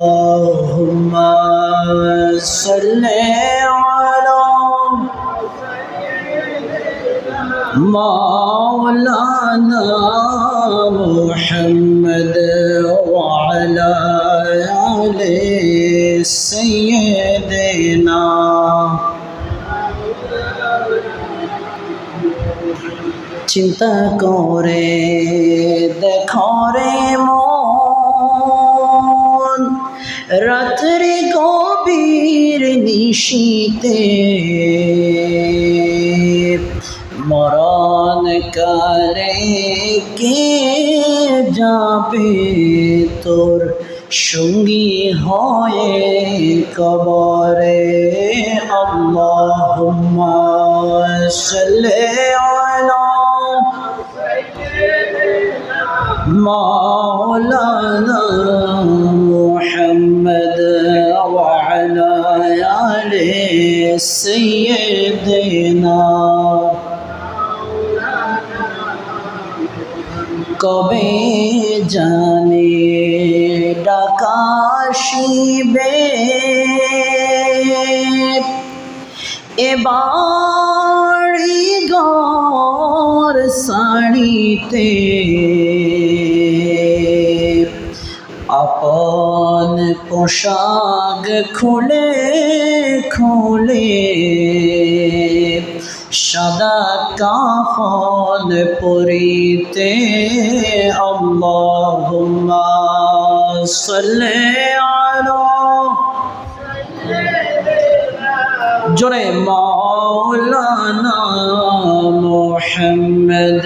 اللهم صل على مولانا محمد وعلى آل سيدنا চিন্তা করে রাত্রে গভীর নিশীতে মরণ কালে কে যাবে তোর সঙ্গী হয়ে কবরে? আমলে সাল্লি মাওলানা سيدنا কবে জানে ডাকাশিবে এবারি গর সাড়িতে আপন পোশাক খুলে খুলে সাদা কাফন পরিতে আল্লাহুম্মা সাল্লি আলা জোরে মাওলানা মুহাম্মদ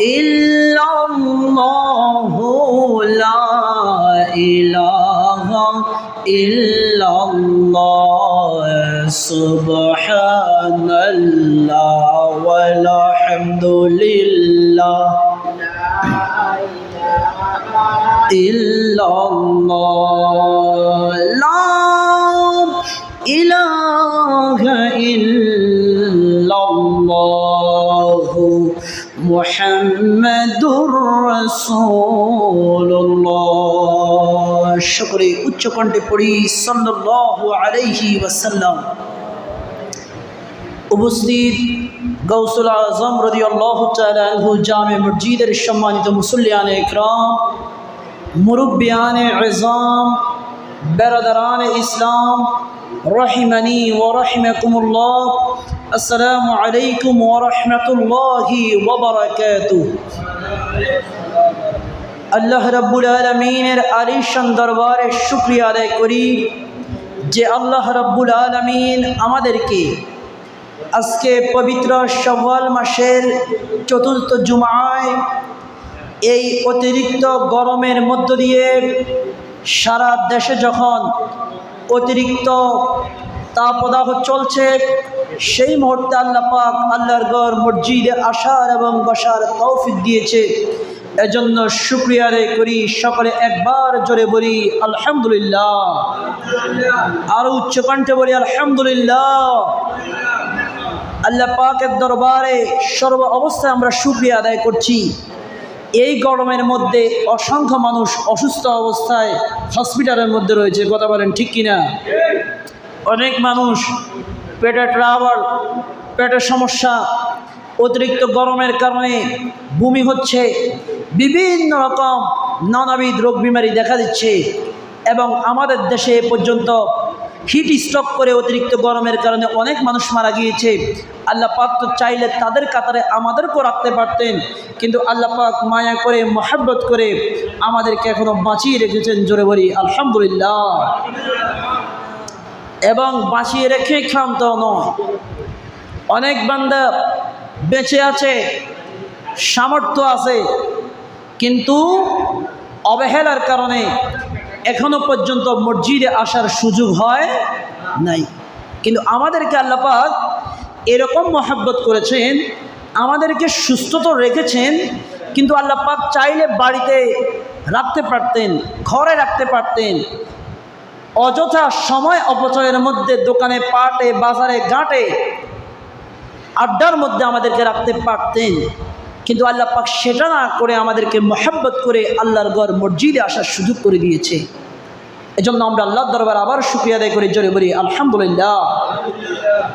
إلا الله لا إله إلا الله سبحان الله والحمد لله إلا الله لا মোহাম্মদুর রাসূলুল্লাহ। সকলে উচ্চ কণ্ঠে পড়ি, সাল্লাল্লাহু আলাইহি ওয়াসাল্লাম। উপস্থিত গৌসুল আজম রদি আল্লাহ তালু জামে মসজিদের সম্মানিত মুসল্লিয়ান ইকরাম মুরব্বিয়ান আজম বেরাদারান ইসলাম, রহিমানি ও রহিমাকুমুল্লাহ আসসালামু আলাইকুম ও রহমতুল্লাহি ওবরাকাতু আল্লাহ রব্বুল আলমিনের আলিশান দরবারে শুক্রিয়া আদায় করি যে আল্লাহ রব্বুল আলমিন আমাদেরকে আজকে পবিত্র সওয়াল মাসের চতুর্থ জুমায় এই অতিরিক্ত গরমের মধ্য দিয়ে সারা দেশে যখন অতিরিক্ত তাপদাহ চলছে সেই মুহূর্তে আল্লাহ পাক আল্লাহর গড় মসজিদে আসার এবং বসার তৌফিক দিয়েছে। এজন্য শুক্রিয়া রে করি সকলে একবার জোরে বলি, আলহামদুলিল্লাহ। আরও উচ্চ কণ্ঠে বলি, আলহামদুলিল্লাহ। আল্লাহ পাকের দরবারে সর্ব অবস্থায় আমরা শুক্রিয়া আদায় করছি। এই গরমের মধ্যে অসংখ্য মানুষ অসুস্থ অবস্থায় হসপিটালের মধ্যে রয়েছে, কথা বলেন ঠিক কিনা? অনেক মানুষ পেটে ট্রাভাল পেটের সমস্যা, অতিরিক্ত গরমের কারণে বমি হচ্ছে, বিভিন্ন রকম নানাবিধ রোগ বিমারি দেখা দিচ্ছে এবং আমাদের দেশে পর্যন্ত হিট স্ট্রোক করে অতিরিক্ত গরমের কারণে অনেক মানুষ মারা গিয়েছে। আল্লাহ পাক তো চাইলে তাদের কাতারে আমাদেরকেও রাখতে পারতেন, কিন্তু আল্লাহ পাক মায়া করে, মহাব্বত করে আমাদেরকে এখনও বাঁচিয়ে রেখেছেন জোরে বলি, আলহামদুলিল্লাহ। এবং বাঁচিয়ে রেখে ক্ষান্ত নয়। অনেক বান্দা বেঁচে আছে, সামর্থ্য আছে, কিন্তু অবহেলার কারণে এখনও পর্যন্ত মসজিদে আসার সুযোগ হয় নাই। কিন্তু আমাদেরকে আল্লাপাক এরকম মহাব্বত করেছেন, আমাদেরকে সুস্থ তো রেখেছেন, কিন্তু আল্লাহ পাক চাইলে বাড়িতে রাখতে পারতেন, ঘরে রাখতে পারতেন অযথা সময় অপচয়ের মধ্যে দোকানে, পাটে, বাজারে, ঘাটে আড্ডার মধ্যে আমাদেরকে রাখতে পারতেন। কিন্তু আল্লাহ পাক সেটা না করে আমাদেরকে মহাব্বত করে আল্লাহর গড় মসজিদে আসার সুযোগ করে দিয়েছে। এজন্য আমরা আল্লাহর দরবার আবার শুক্রিয়া আদায় করে, জোরে বলি, আলহামদুলিল্লাহ।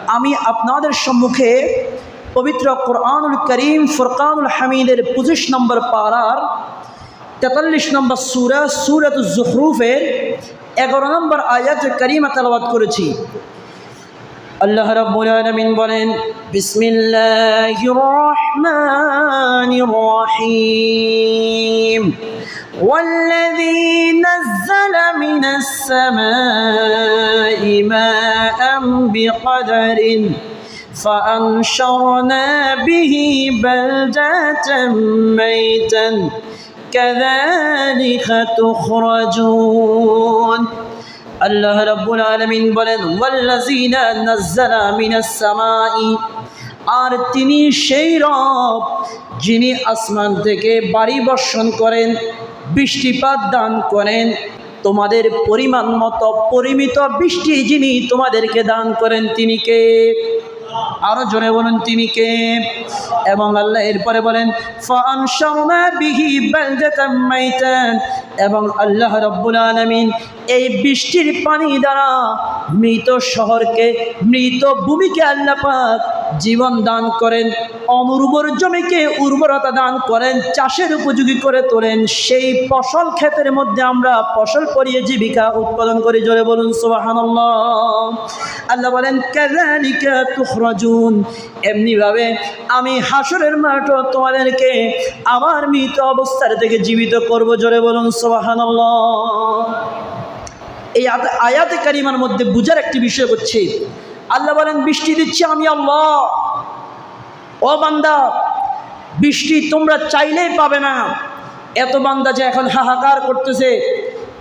আমি আপনাদের সম্মুখে পবিত্র কোরআনুল করিম, ফুরকানুল হামিদের পঁচিশ নম্বর পাড়ার তেতাল্লিশ নম্বর সুরা সুরত জুহরুফের এগারো নম্বর আয়াত করিমা তেলাবাদ করেছি আল্লাহ রাব্বুল আলামিন বলেন বিসমিল্লাহির রহমানির রহিম والذي نزل من السماء ماء بقدر فأنشرنا به بلدة ميتا كذلك تخرجون আল্লাহ রাব্বুল আলামিন বলেন ওয়াল্লাযিনা নাযালা মিনাস সামাই আর তিনি সেই রব যিনি আসমান থেকে বাড়ি বর্ষণ করেন বৃষ্টিপাত দান করেন তোমাদের পরিমাণ মতো পরিমিত বৃষ্টি যিনি তোমাদেরকে দান করেন তিনি কে আরও জোরে বলেন তিনি কে? এবং আল্লাহ এরপরে বলেন এবং আল্লাহ রব্বুল আলমিন এই বৃষ্টির পানি দ্বারা মৃত শহরকে, মৃত ভূমিকে আল্লাপাক জীবন দান করেন। অনুর্বর জমিকে উর্বরতা দান করেন, চাষের উপযোগী করে তোলেন, সেই ফসল ক্ষেতের মধ্যে আমরা ফসল করিয়ে জীবিকা উৎপাদন করি। জোরে বলুন, সুবহানাল্লাহ। আল্লাহ বলেন, কাযালিকা তুখরাজুন। এমনিভাবে আমি হাসরের মাঠ তোমাদেরকে আমার মৃত অবস্থার থেকে জীবিত করব। জোরে বলুন, সুবহানাল্লাহ। এই আত- আয়াতে কারিমার মধ্যে বুঝার একটি বিষয় হচ্ছে, আল্লাহ বলেন, বৃষ্টি দিচ্ছি আমি আল্লাহ। ও বান্দা, বৃষ্টি তোমরা চাইলেই পাবে না। এত বান্দা যে এখন হাহাকার করতেছে।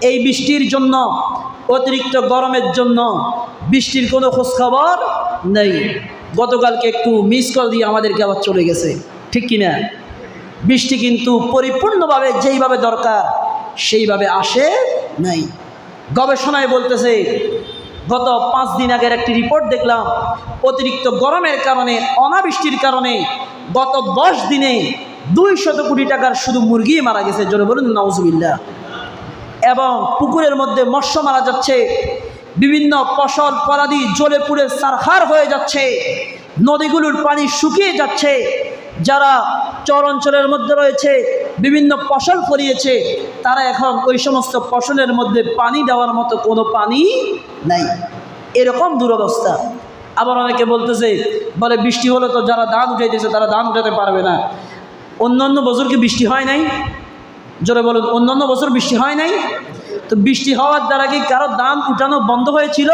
এই বৃষ্টির জন্য, অতিরিক্ত গরমের জন্য বৃষ্টির কোনো খোঁজখবর নেই। গতকালকে একটু মিস কল দিয়ে আমাদেরকে আবার চলে গেছে। ঠিক কি না বৃষ্টি কিন্তু পরিপূর্ণভাবে যেইভাবে দরকার, সেইভাবে আসে নাই। গবেষণায় বলতেছে গত পাঁচ দিন আগের একটি রিপোর্ট দেখলাম, অতিরিক্ত গরমের কারণে, অনাবৃষ্টির কারণে গত দশ দিনে দুই শত কোটি টাকার শুধু মুরগি মারা গেছে, জোরে বলুন নওজুবিল্লা এবং পুকুরের মধ্যে মৎস্য মারা যাচ্ছে, বিভিন্ন ফসল পরাদি জ্বলে পুড়ে সারখার হয়ে যাচ্ছে, নদীগুলোর পানি শুকিয়ে যাচ্ছে, যারা চর অঞ্চলের মধ্যে রয়েছে বিভিন্ন ফসল ফলিয়েছে, তারা এখন ওই সমস্ত ফসলের মধ্যে পানি দেওয়ার মতো কোনো পানি নাই। এরকম দুরবস্থা। আবার অনেকে বলতেছে, বলে বৃষ্টি হলে তো যারা ধান উঠাইতেছে, তারা ধান উঠাতে পারবে না। অন্য অন্য বছর কি বৃষ্টি হয় নাই? জোরে বলুন, অন্যান্য বছর বৃষ্টি হয় নাই? তো বৃষ্টি হওয়ার দ্বারা কি কারও দাম উঠানো বন্ধ হয়েছিল?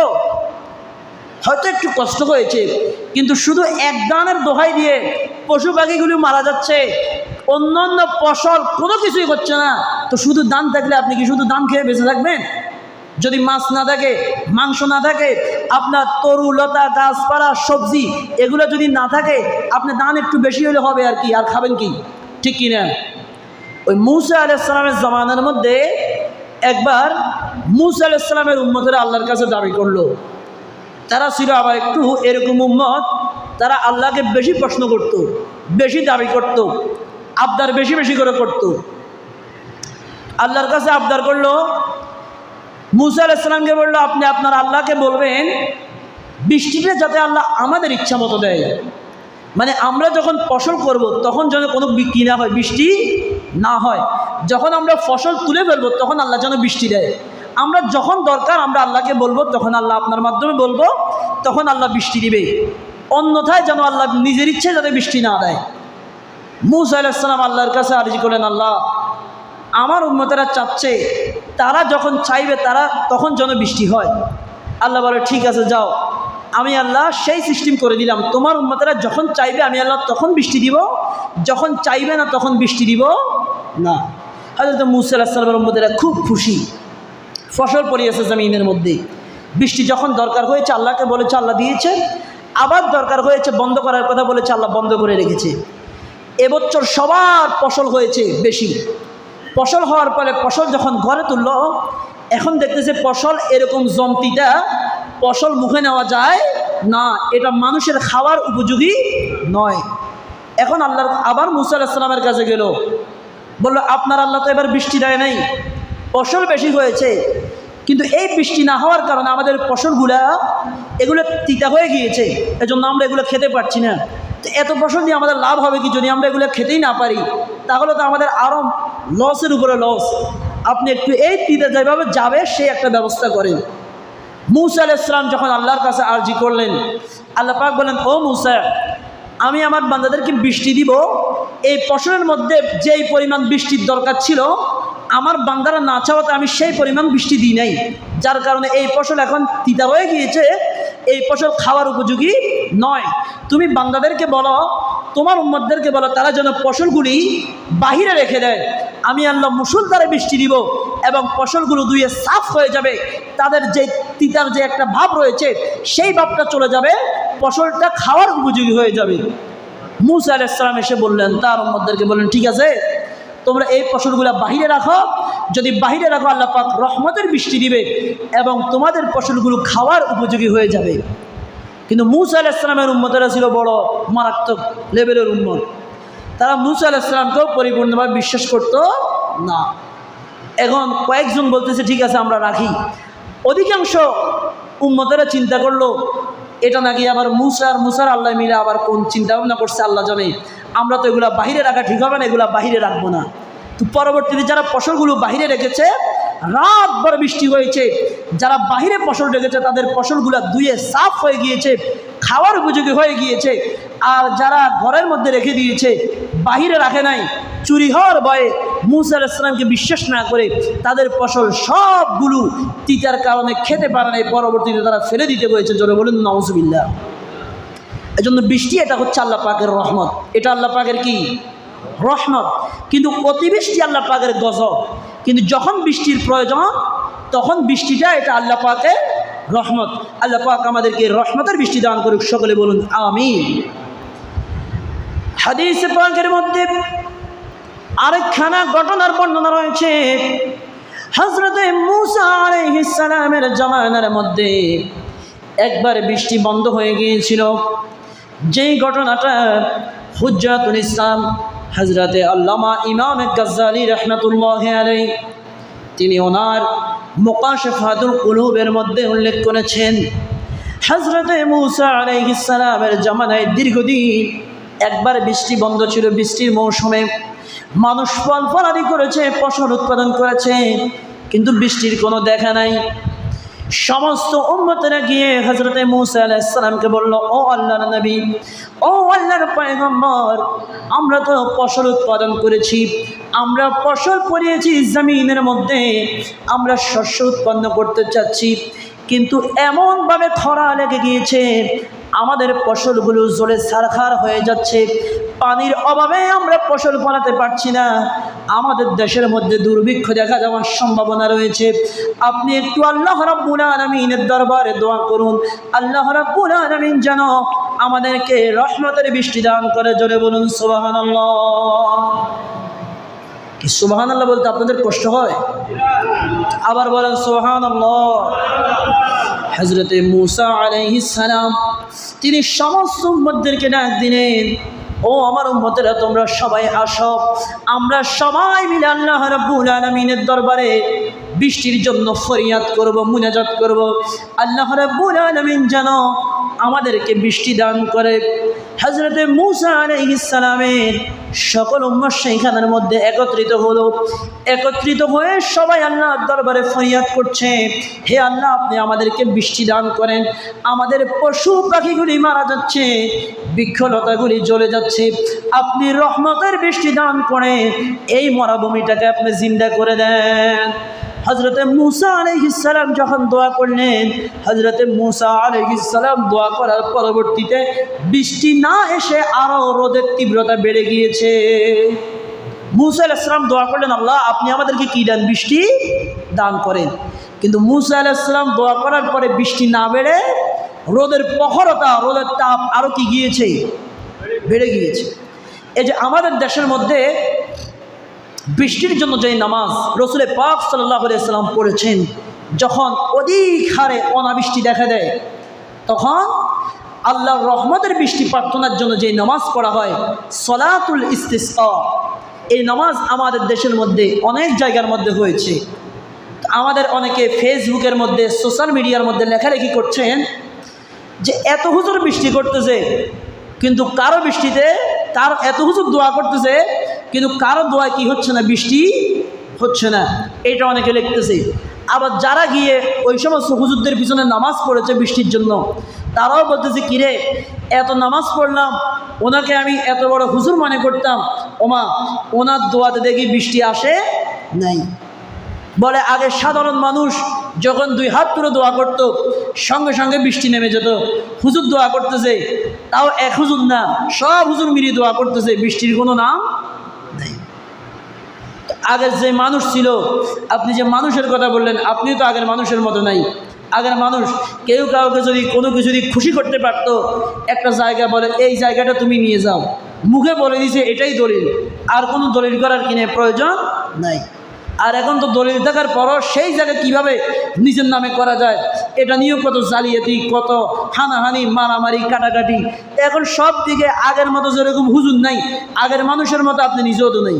হয়তো একটু কষ্ট হয়েছে, কিন্তু শুধু এক দানের দোহাই দিয়ে পশু পাখিগুলি মারা যাচ্ছে অন্য অন্য ফসল কোনো কিছুই হচ্ছে না। তো শুধু দান থাকলে আপনি কি শুধু দান খেয়ে বেঁচে থাকবেন? যদি মাছ না থাকে, মাংস না থাকে, আপনার তরু, লতা, গাছপালা, সবজি এগুলো যদি না থাকে, আপনি দান একটু বেশি হলে হবে আর কি, আর খাবেন কি? ঠিক কি না? ওই মুসা আলাইসালামের জমানার মধ্যে একবার মুসা আলাইসালামের উম্মতেরা আল্লাহর কাছে দাবি করল তারা ছিল আবার একটু এরকম উম্মত, তারা আল্লাহকে বেশি প্রশ্ন করত, বেশি দাবি করত, আবদার বেশি বেশি করে করত। আল্লাহর কাছে আবদার করল, মুসা আলাইসালামকে বলল, আপনি আপনার আল্লাহকে বলবেন বৃষ্টিটা যাতে আল্লাহ আমাদের ইচ্ছা মতো দেয়। মানে আমরা যখন ফসল করব, তখন যেন কোনো বিক্রি না হয়, বৃষ্টি না হয়। যখন আমরা ফসল তুলে ফেলব, তখন আল্লাহ যেন বৃষ্টি দেয়। আমরা যখন দরকার, আমরা আল্লাহকে বলব, তখন আল্লাহ আপনার মাধ্যমে বলব, তখন আল্লাহ বৃষ্টি দিবে। অন্যথায় যেন আল্লাহ নিজের ইচ্ছে যাতে বৃষ্টি না দেয়। মুসা আলাইসালাম আল্লাহর কাছে আর্জি করলেন, আল্লাহ, আমার উন্মতেরা চাচ্ছে, তারা যখন চাইবে, তারা তখন যেন বৃষ্টি হয়। আল্লাহ বলে, ঠিক আছে, যাও। আমি আল্লাহ সেই সিস্টেম করে দিলাম। তোমার উম্মতেরা যখন চাইবে, আমি আল্লাহ তখন বৃষ্টি দিব। যখন চাইবে না, তখন বৃষ্টি দিব না। হয়তো মুসা আলাহিসাল্লামের উম্মতেরা খুব খুশি। ফসল পড়িয়েছে জমিনের মধ্যে। বৃষ্টি যখন দরকার হয়েছে, আল্লাহকে বলেছে, আল্লাহ দিয়েছে। আবার দরকার হয়েছে, বন্ধ করার কথা বলেছে, আল্লাহ বন্ধ করে রেখেছে। এবছর সবার ফসল হয়েছে বেশি। ফসল হওয়ার পরে ফসল যখন ঘরে তুললো, এখন দেখতেছে ফসল এরকম জমতিটা ফসল মুখে নেওয়া যায় না। এটা মানুষের খাওয়ার উপযোগী নয়। এখন আল্লাহর, আবার মুসা আলাহিসাল্লামের কাছে গেল। বলল, আপনার আল্লাহ তো এবার বৃষ্টি দেয় নাই। ফসল বেশি হয়েছে, কিন্তু এই বৃষ্টি না হওয়ার কারণে আমাদের ফসলগুলা এগুলো তিতা হয়ে গিয়েছে, এজন্য আমরা এগুলো খেতে পারছি না। তো এত ফসল দিয়ে আমাদের লাভ হবে কি যদি আমরা এগুলো খেতেই না পারি? তাহলে তো আমাদের আরও লসের উপরে লস আপনি একটু এই তিতা যেভাবে যাবে, সে একটা ব্যবস্থা করেন। মুসা আল ইসলাম যখন আল্লাহর কাছে আর্জি করলেন, আল্লাহ পাক বলেন, ও মুসা, আমি আমার বান্দাদেরকে বৃষ্টি দিব। এই ফসলের মধ্যে যেই পরিমাণ বৃষ্টির দরকার ছিল আমার বান্দারা না চাওয়াতে আমি সেই পরিমাণ বৃষ্টি দিই নাই। যার কারণে এই ফসল এখন তিতা হয়ে গিয়েছে, এই ফসল খাওয়ার উপযোগী নয়। তুমি বান্দাদেরকে বলো, তোমার উম্মদদেরকে বলো, তারা যেন ফসলগুলি বাহিরে রেখে দেয়। আমি আল্লাহ মুসুলধারে বৃষ্টি দিব এবং ফসলগুলো ধুয়ে সাফ হয়ে যাবে। তাদের যে তিতার যে একটা ভাব রয়েছে, সেই ভাবটা চলে যাবে, ফসলটা খাওয়ার উপযোগী হয়ে যাবে। মুসা আলাইসালাম এসে বললেন, তার উম্মদদেরকে বললেন, ঠিক আছে তোমরা এই ফসলগুলো বাহিরে রাখো। যদি বাহিরে রাখো, আল্লাহ পাক রহমতের বৃষ্টি দিবে এবং তোমাদের ফসলগুলো খাওয়ার উপযোগী হয়ে যাবে। কিন্তু মুসা আলাইসালামের উম্মতেরা ছিল বড় মারাত্মক লেভেলের উন্মত তারা মুসা আলাইসালামকেও পরিপূর্ণভাবে বিশ্বাস করত না। এখন কয়েকজন বলতেছে, ঠিক আছে, আমরা রাখি। অধিকাংশ উম্মতেরা চিন্তা করল, এটা নাকি আবার মুসার মুসার আল্লাহ মিলে আবার কোন চিন্তা ভাবনা করছে, আল্লাহ জানে। আমরা তো এগুলা বাহিরে রাখা ঠিক হবে না, এগুলা বাহিরে রাখব না। তো পরবর্তীতে যারা ফসলগুলো বাহিরে রেখেছে, রাত ভর বৃষ্টি হয়েছে, যারা বাহিরে ফসল রেখেছে, তাদের ফসলগুলো ধুয়ে সাফ হয়ে গিয়েছে, খাওয়ার উপযোগী হয়ে গিয়েছে, আর যারা ঘরের মধ্যে রেখে দিয়েছে, বাহিরে রাখে নাই, চুরি হওয়ার ভয়ে মুসা আলাইসলামকে বিশ্বাস না করে তাদের ফসল সবগুলো তিতার কারণে খেতে পারে নাই, পরবর্তীতে তারা ফেলে দিতে হয়েছে জোরে বলুন এই জন্য বৃষ্টি এটা হচ্ছে আল্লাহ পাকের রহমত। এটা আল্লাহ পাকের কি? রহমত। কিন্তু অতিবৃষ্টি আল্লাহ পাকের গজব। কিন্তু যখন বৃষ্টির প্রয়োজন, তখন বৃষ্টিটা এটা আল্লাহ পাকের রহমত। আল্লাহ পাক আমাদেরকে রহমতের বৃষ্টি দান করুক। সকলে বলুন, আমিন। হাদিস পাকের মধ্যে আরেকখানা ঘটনার বর্ণনা রয়েছে। হজরতে মুসা আলাইহিস সালামের জামানার মধ্যে একবার বৃষ্টি বন্ধ হয়ে গিয়েছিল। যেই ঘটনাটা হুজ্জাতুল ইসলাম হজরতে আল্লামা ইমাম গজ্জালি রহমতুল্লাহ আলাই তিনি ওনার মোকাশফাতুল কুলুবের মধ্যে উল্লেখ করেছেন হজরতে মুসা আলাইহিস সালামের জামানায় দীর্ঘদিন একবার বৃষ্টি বন্ধ ছিল, বৃষ্টির মৌসুমে মানুষ ফল ফলাদি করেছে, ফসল উৎপাদন করেছে, কিন্তু বৃষ্টির কোনো দেখা নাই। সমস্ত উম্মতেরা গিয়ে হজরতে মুসা আলাইসালামকে বলল, ও আল্লাহ নবী, ও আল্লাহর পয়গম্বর, আমরা তো ফসল উৎপাদন করেছি, আমরা ফসল করিয়েছি জমিনের মধ্যে, আমরা শস্য উৎপন্ন করতে চাচ্ছি কিন্তু এমনভাবে খরা লেগে গিয়েছে, আমাদের ফসলগুলো জলে সারখার হয়ে যাচ্ছে, পানির অভাবে আমরা ফসল ফলাতে পারছি না। আমাদের দেশের মধ্যে দুর্ভিক্ষ দেখা যাওয়ার সম্ভাবনা রয়েছে। আপনি একটু আল্লাহ রাব্বুল আলামিনের দরবারে দোয়া করুন। আল্লাহ রাব্বুল আলামিন যেন আমাদেরকে রহমতের বৃষ্টি দান করে, জোরে বলুন সুবহানাল্লাহ। কি সুবহানাল্লাহ বলতে আপনাদের কষ্ট হয়? আবার বলেন, সুবহানাল্লাহ। হজরতে মুসা সালাম, তিনি সমস্ত উম্মতদেরকে ডাক দিলেন, ও আমার উম্মতেরা, তোমরা সবাই আসো। আমরা সবাই মিলে আল্লাহ রাব্বুল আলামিনের দরবারে বৃষ্টির জন্য ফরিয়াদ করব, মুনাজাত করব। আল্লাহ রাব্বুল আলামিন যেন আমাদেরকে বৃষ্টি দান করে। হজরতে মুসা আলাইহিস সালামের সকল উম্মার সেইখানের মধ্যে একত্রিত হলো। একত্রিত হয়ে সবাই আল্লাহ দরবারে ফরিয়াদ করছে, হে আল্লাহ, আপনি আমাদেরকে বৃষ্টি দান করেন। আমাদের পশু পাখিগুলি মারা যাচ্ছে, বৃক্ষলতাগুলি জ্বলে যাচ্ছে। আপনি রহমতের বৃষ্টি দান করে এই মরাভূমিটাকে আপনি জিন্দা করে দেন। হজরতে মুসা আলহিসাল্লাম যখন দোয়া করলেন হজরতে মুসা আলহিসাল্লাম দোয়া করার পরবর্তীতে বৃষ্টি না এসে আরও রোদের তীব্রতা বেড়ে গিয়েছে। মুসা আলাইসালাম দোয়া করলেন, আল্লাহ, আপনি আমাদেরকে কী দেন, বৃষ্টি দান করেন। কিন্তু মুসা আলাইসালাম দোয়া করার পরে বৃষ্টি না বেড়ে রোদের প্রখরতা, রোদের তাপ আরও কি গিয়েছে? বেড়ে গিয়েছে। এই যে আমাদের দেশের মধ্যে বৃষ্টির জন্য যে নামাজ রসুলে পাক সাল্লাহ সাল্লাম পড়েছেন, যখন অধিক হারে অনাবৃষ্টি দেখা দেয়, তখন আল্লাহর রহমতের বৃষ্টি প্রার্থনার জন্য যে নামাজ পড়া হয়, সলাতুল ইস্তিসা এই নামাজ আমাদের দেশের মধ্যে অনেক জায়গার মধ্যে হয়েছে। আমাদের অনেকে ফেসবুকের মধ্যে, সোশ্যাল মিডিয়ার মধ্যে লেখালেখি করছেন যে এত হুজুর বৃষ্টি করতেছে, কিন্তু কারও বৃষ্টিতে কারও এত হুজুর দোয়া করতেছে কিন্তু কারও দোয়া কি হচ্ছে না, বৃষ্টি হচ্ছে না, এটা অনেকে লিখতেছে। আবার যারা গিয়ে ওই সমস্ত হুজুরদের পিছনে নামাজ পড়েছে বৃষ্টির জন্য, তারাও বলতেছে কিরে এত নামাজ পড়লাম, ওনাকে আমি এত বড় হুজুর মনে করতাম। ওমা, ওনার দোয়াতে দেখি বৃষ্টি আসে নাই। বলে, আগে সাধারণ মানুষ যখন দুই হাত তুলে দোয়া করতো, সঙ্গে সঙ্গে বৃষ্টি নেমে যেত। হুজুর দোয়া করতেছে, তাও এক হুজুর না, সব হুজুর মিলিয়ে দোয়া করতেছে, বৃষ্টির কোনো নাম আগের যে মানুষ ছিল, আপনি যে মানুষের কথা বললেন আপনি তো আগের মানুষের মতো নাই। আগের মানুষ কেউ কাউকে যদি কোনো কিছু যদি খুশি করতে পারতো, একটা জায়গা বলে, এই জায়গাটা তুমি নিয়ে যাও। মুখে বলে দিছে, এটাই দলিল। আর কোনো দলিল করার কিনে প্রয়োজন নাই। আর এখন তো দলিল থাকার পরও সেই জায়গা কীভাবে নিজের নামে করা যায়, এটা নিয়েও কত জালিয়াতি, কত হানাহানি, মারামারি, কাটাকাটি। এখন সব দিকে আগের মতো যেরকম হুজুর নাই, আগের মানুষের মতো আপনি নিজেও তো নেই।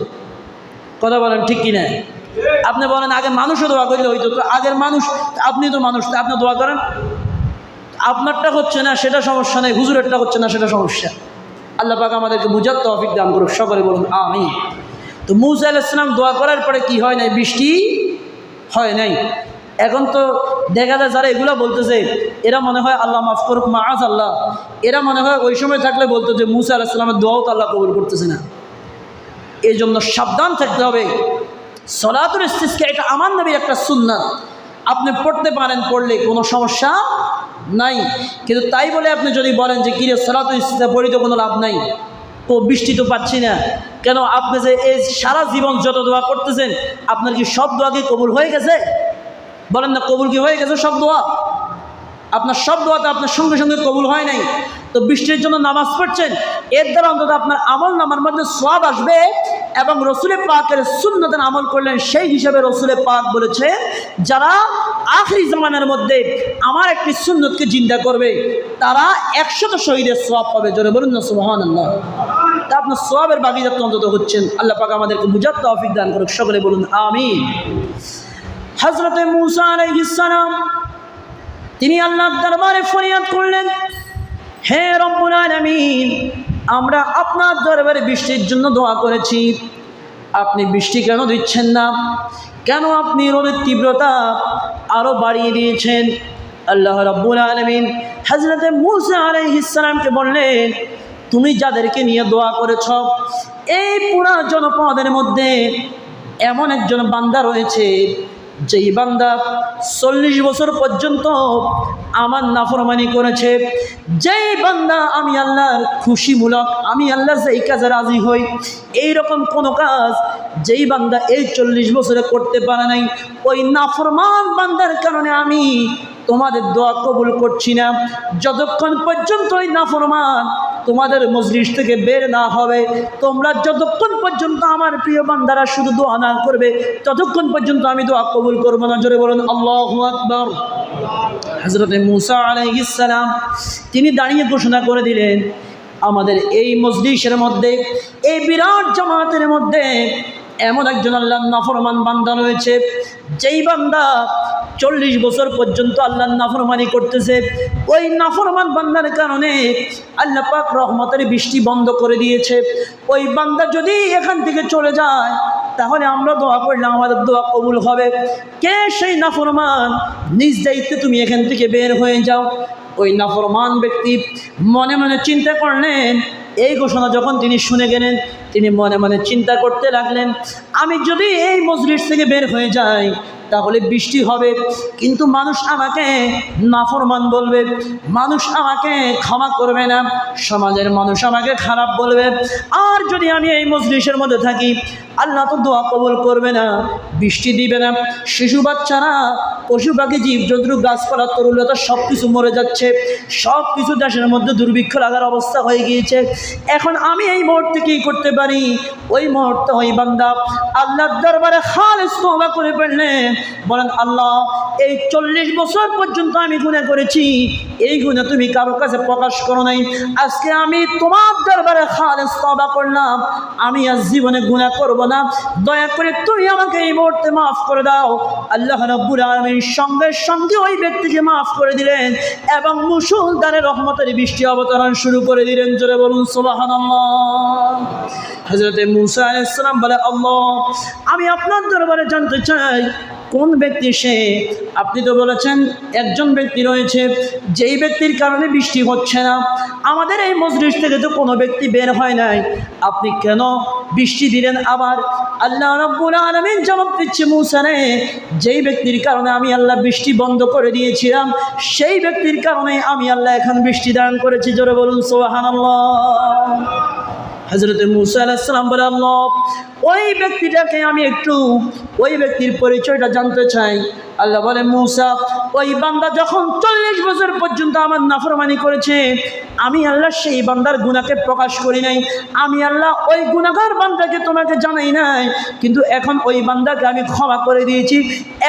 কথা বলেন ঠিক কিনা? আপনি বলেন, আগে মানুষও দোয়া করলে হইতো। তো আগের মানুষ, আপনি তো মানুষ আপনি দোয়া করেন? আপনারটা হচ্ছে না, সেটা সমস্যা নেই, হুজুরেরটা হচ্ছে না, সেটা সমস্যা। আল্লাহ পাক আমাদেরকে বুঝার তৌফিক দান করুক, সকলে বলুন আমি তো মুসা আলাইসলাম দোয়া করার পরে কি হয় নাই? বৃষ্টি হয় নাই। এখন তো দেখা যায় যারা এগুলো বলতেছে, এরা মনে হয় আল্লাহ মাফ করুক মা আজ আল্লাহ। এরা মনে হয় ওই সময় থাকলে বলতো যে মুসা আলাহিসামের দোয়াও তো আল্লাহ কবুল করতেছে না। এই জন্য সাবধান থাকতে হবে। সলাতুল ইস্তিসকে, এটা আমার নবীর একটা সুন্নাত। আপনি পড়তে পারেন, পড়লে কোনো সমস্যা নাই। কিন্তু তাই বলে আপনি যদি বলেন যে, কিরে, সলাতুল ইস্তিসা পড়ি তো কোনো লাভ নাই? তো বৃষ্টি তো পাচ্ছি না। কেন আপনি যে এই সারা জীবন যত দোয়া করতেছেন, আপনার কি সব দোয়া কি কবুল হয়ে গেছে? বলেন না, কবুল কি হয়ে গেছে সব দোয়া? আপনার সব দোয়াতে আপনার সঙ্গে সঙ্গে কবুল হয় নাই। তো বৃষ্টির জন্য নামাজ পড়ছেন, এর দ্বারা অন্তত আপনার আমল নামার মধ্যে সব আসবে। এবং রসুলে পাকের শূন্যতেন আমল করলেন, সেই হিসাবে রসুলে পাক বলেছে যারা আখরি জামানের মধ্যে আমার একটি সুন্নতকে চিন্তা করবে, তারা একশত শহীদের সব পাবে। জোরে বলুন না সুহান আল্লাহ তা আপনার সবের বাগিদার অন্তত হচ্ছেন। আল্লাহ পাক আমাদেরকে বুঝার তৌফিক দান করুক, সকলে বলুন আমি হজরতে মুসা তিনি আল্লাহ দরবারে ফরিয়াদ করলেন, হে রব্বুল আলামিন আমরা আপনার দরবারে বৃষ্টির জন্য দোয়া করেছি। আপনি বৃষ্টি কেন দিচ্ছেন না? কেন আপনি রোদের তীব্রতা আরও বাড়িয়ে দিয়েছেন? আল্লাহ রব্বুল আলমিন হজরতে মুসা আলাইহিসালামকে বললেন, তুমি যাদেরকে নিয়ে দোয়া করেছ, এই পুরা জনপদের মধ্যে এমন একজন বান্দা রয়েছে যেই বান্দা চল্লিশ বছর পর্যন্ত আমার নাফরমানি করেছে। যেই বান্দা আমি আল্লাহর খুশিমূলক, আমি আল্লাহ যেই কাজে রাজি হই এই রকম কোনো কাজ যেই বান্দা এই চল্লিশ বছরে করতে পারে নাই। ওই নাফরমান বান্দার কারণে আমি তোমাদের দোয়া কবুল করছি না। যতক্ষণ পর্যন্ত ওই নাফরমান তোমাদের মজলিস থেকে বের না হবে। তোমরা যতক্ষণ পর্যন্ত আমার প্রিয় বান্দারা শুধু দোয়া না করবে, ততক্ষণ পর্যন্ত আমি দোয়া কবুল করব না। জোরে বলুন, আল্লাহ আকবর। হজরত মুসা আলাইসালাম তিনি দাঁড়িয়ে ঘোষণা করে দিলেন, আমাদের এই মজলিসের মধ্যে, এই বিরাট জামাতের মধ্যে এমন একজন আল্লাহ নাফরমান বান্দা রয়েছে, যেই বান্দা চল্লিশ বছর পর্যন্ত আল্লাহ নাফরমানি করতেছে। ওই নাফরমান বান্দার কারণে আল্লাহ পাক রহমতের বৃষ্টি বন্ধ করে দিয়েছে। ওই বান্দা যদি এখান থেকে চলে যায়, তাহলে আমরা দোয়া করলাম আমাদের দোয়া কবুল হবে। কে সেই নাফরমান? নিজ দায়িত্বে তুমি এখান থেকে বের হয়ে যাও। ওই নাফরমান ব্যক্তি মনে মনে চিন্তা করলেন, এই ঘোষণা যখন তিনি শুনে গেলেন তিনি মনে মনে চিন্তা করতে লাগলেন, আমি যদি এই মজলিস থেকে বের হয়ে যাই, তাহলে বৃষ্টি হবে। কিন্তু মানুষ আমাকে নাফরমান বলবে, মানুষ আমাকে ক্ষমা করবে না, সমাজের মানুষ আমাকে খারাপ বলবে। আর যদি আমি এই মজলিসের মধ্যে থাকি, আল্লাহ তো দোয়া কবুল করবে না, বৃষ্টি দিবে না। শিশু বাচ্চারা, পশু পাখি, জীবজন্তু, গাছপালা তরুলতা সব কিছু মরে যাচ্ছে। সব কিছু দেশের মধ্যে দুর্ভিক্ষ লাগার অবস্থা হয়ে গিয়েছে। এখন আমি এই মুহূর্তে কী করতে পারি ওই মুহূর্তে ওই বান্দা আল্লাহর দরবারে খালেস তওবা করে ফেললেন। বলেন আল্লাহ এই চল্লিশ বছর পর্যন্ত আমি গুণা করেছি। এই গুণা তুমি কারও কাছে প্রকাশ করো নাই। আজকে আমি তোমার দরবারে খালেস তওবা করলাম। আমি আজ জীবনে গুণা করব না। দয়া করে তুমি আমাকে এই মুহূর্তে মাফ করে দাও। আল্লাহ রব্বুল আলমীর সঙ্গে সঙ্গে ওই ব্যক্তিকে মাফ করে দিলেন এবং মুসুলদানের রহমতের বৃষ্টি অবতরণ শুরু করে দিলেন। জোরে বলুন সোবাহান হজরতে মুসা আলাইসালাম বলে, আল্লাহ, আমি আপনার দরবারে জানতে চাই কোন ব্যক্তি সে? আপনি তো বলেছেন একজন ব্যক্তি রয়েছে, যেই ব্যক্তির কারণে বৃষ্টি হচ্ছে না। আমাদের এই মজলিস থেকে তো কোনো ব্যক্তি বের হয় নাই। আপনি কেন বৃষ্টি দিলেন আবার? আল্লাহ রব্বুল আলমিন জবাব দিচ্ছে মুসারে যেই ব্যক্তির কারণে আমি আল্লাহ বৃষ্টি বন্ধ করে দিয়েছিলাম, সেই ব্যক্তির কারণে আমি আল্লাহ এখন বৃষ্টি দান করেছি। জোরে বলুন সোহান হজরত মুসা আলাহিসাল্লাম বলে, আল্লাহ ওই ব্যক্তিটাকে আমি একটু, ওই ব্যক্তির পরিচয়টা জানতে চাই। আল্লাহ বলে, মুসা, ওই বান্দা যখন চল্লিশ বছর পর্যন্ত আমার নাফরমানি করেছে, আমি আল্লাহ সেই বান্দার গুণাকে প্রকাশ করি নাই। আমি আল্লাহ ওই গুণাগার বান্দাকে তোমাকে জানাই নাই। কিন্তু এখন ওই বান্দাকে আমি ক্ষমা করে দিয়েছি।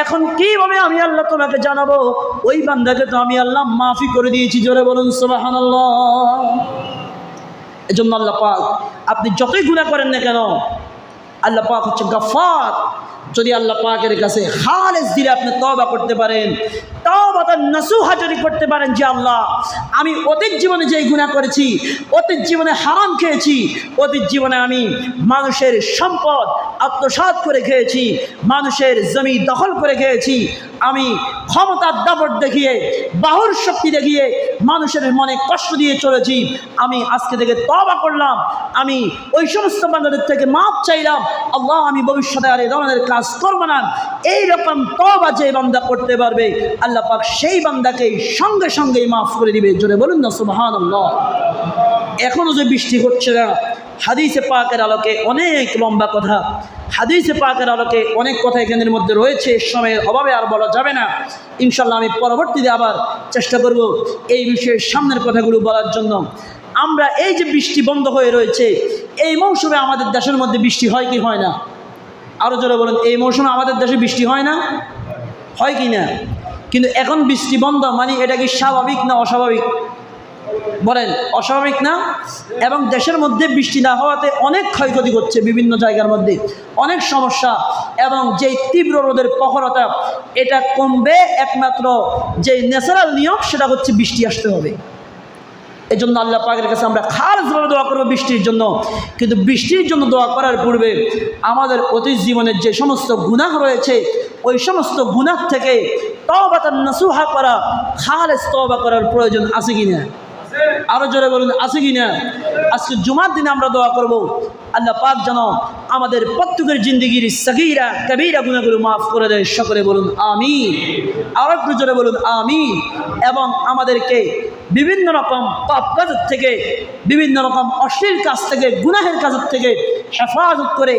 এখন কীভাবে আমি আল্লাহ তোমাকে জানাব? ওই বান্দাকে তো আমি আল্লাহ মাফি করে দিয়েছি। জোরে বলুন সোবাহান এজন্য আল্লাহ পাক, আপনি যতই গুণা করেন না কেন আল্লাহ পাক হচ্ছে গফার। যদি আল্লাহ পাকের কাছে খালেজ দিলে আপনি তবা করতে পারেন তবা তার নাসুহা যদি করতে পারেন যে আল্লাহ, আমি অতীত জীবনে যেই গুণা করেছি, অতীত জীবনে হারাম খেয়েছি, অতীত জীবনে আমি মানুষের সম্পদ আত্মসাৎ করে খেয়েছি, মানুষের জমি দখল করে খেয়েছি, আমি ক্ষমতার দাপট দেখিয়ে, বাহুর শক্তি দেখিয়ে মানুষের মনে কষ্ট দিয়ে চলেছি, আমি আজকে থেকে তবা করলাম, আমি ওই সমস্ত বান্দাদের থেকে মাপ চাইলাম, আল্লাহ আমি ভবিষ্যতে আর এই ধরনের কাজ করব না, এইরকম তবা যে বান্দা করতে পারবে, আল্লাহ পাক সেই বান্দাকে সঙ্গে সঙ্গেই মাফ করে দিবে। জোরে বলুন না সুবাহান এখনও যে বৃষ্টি হচ্ছে না, হাদিসে পাকের আলোকে অনেক লম্বা কথা। হাদিসে পাকের আলোকে অনেক কথা এখানের মধ্যে রয়েছে, সময়ের অভাবে আর বলা যাবে না। ইনশাল্লাহ আমি পরবর্তীতে আবার চেষ্টা করব এই বিষয়ে সামনের কথাগুলো বলার জন্য। আমরা এই যে বৃষ্টি বন্ধ হয়ে রয়েছে, এই মৌসুমে আমাদের দেশের মধ্যে বৃষ্টি হয় কি হয় না? আরও জোরে বলেন, এই মৌসুমে আমাদের দেশে বৃষ্টি হয় না? হয় কি না? কিন্তু এখন বৃষ্টি বন্ধ মানে এটা কি স্বাভাবিক না অস্বাভাবিক? বলেন, অস্বাভাবিক না? এবং দেশের মধ্যে বৃষ্টি না হওয়াতে অনেক ক্ষয়ক্ষতি করছে বিভিন্ন জায়গার মধ্যে, অনেক সমস্যা, এবং যেই তীব্র রোদের প্রখরতা, এটা কমবে একমাত্র যে ন্যাচারাল নিয়ম, সেটা হচ্ছে বৃষ্টি আসতে হবে। এই জন্য আল্লাহ পাকের কাছে আমরা খাসভাবে দোয়া করব বৃষ্টির জন্য। কিন্তু বৃষ্টির জন্য দোয়া করার পূর্বে আমাদের অতীত জীবনের যে সমস্ত গুনাহ রয়েছে, ওই সমস্ত গুনাহ থেকে তবাতার নাসুহা করা, খালেস তবা করার প্রয়োজন আছে কি না আরও জোরে বলুন, আছে কি না আজকে জুমার দিনে আমরা দোয়া করব। আল্লাহ পাক যেন আমাদের প্রত্যেকের জিন্দগির সগিরা, কবিরা গুণাগুলো মাফ করে দেয়, সকলে বলুন আমি আর একটু জোরে বলুন আমি এবং আমাদেরকে বিভিন্ন রকম পাপ কাজের থেকে, বিভিন্ন রকম অশ্লীল কাজ থেকে, গুনাহের কাজের থেকে হেফাজত করে,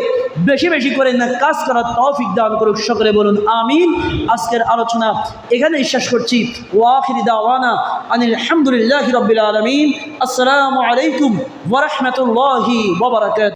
বেশি বেশি করে না কাজ করার তৌফিক দান করুক, সকলে বলুন আমিন। আজকের আলোচনা এখানেই শেষ করছি। ওয়াখিরি দাওয়ানা আনিল আলহামদুলিল্লাহ রবিল আলমিন। আসসালামু আলাইকুম ওরহমতুল্লাহি ওবরাকাত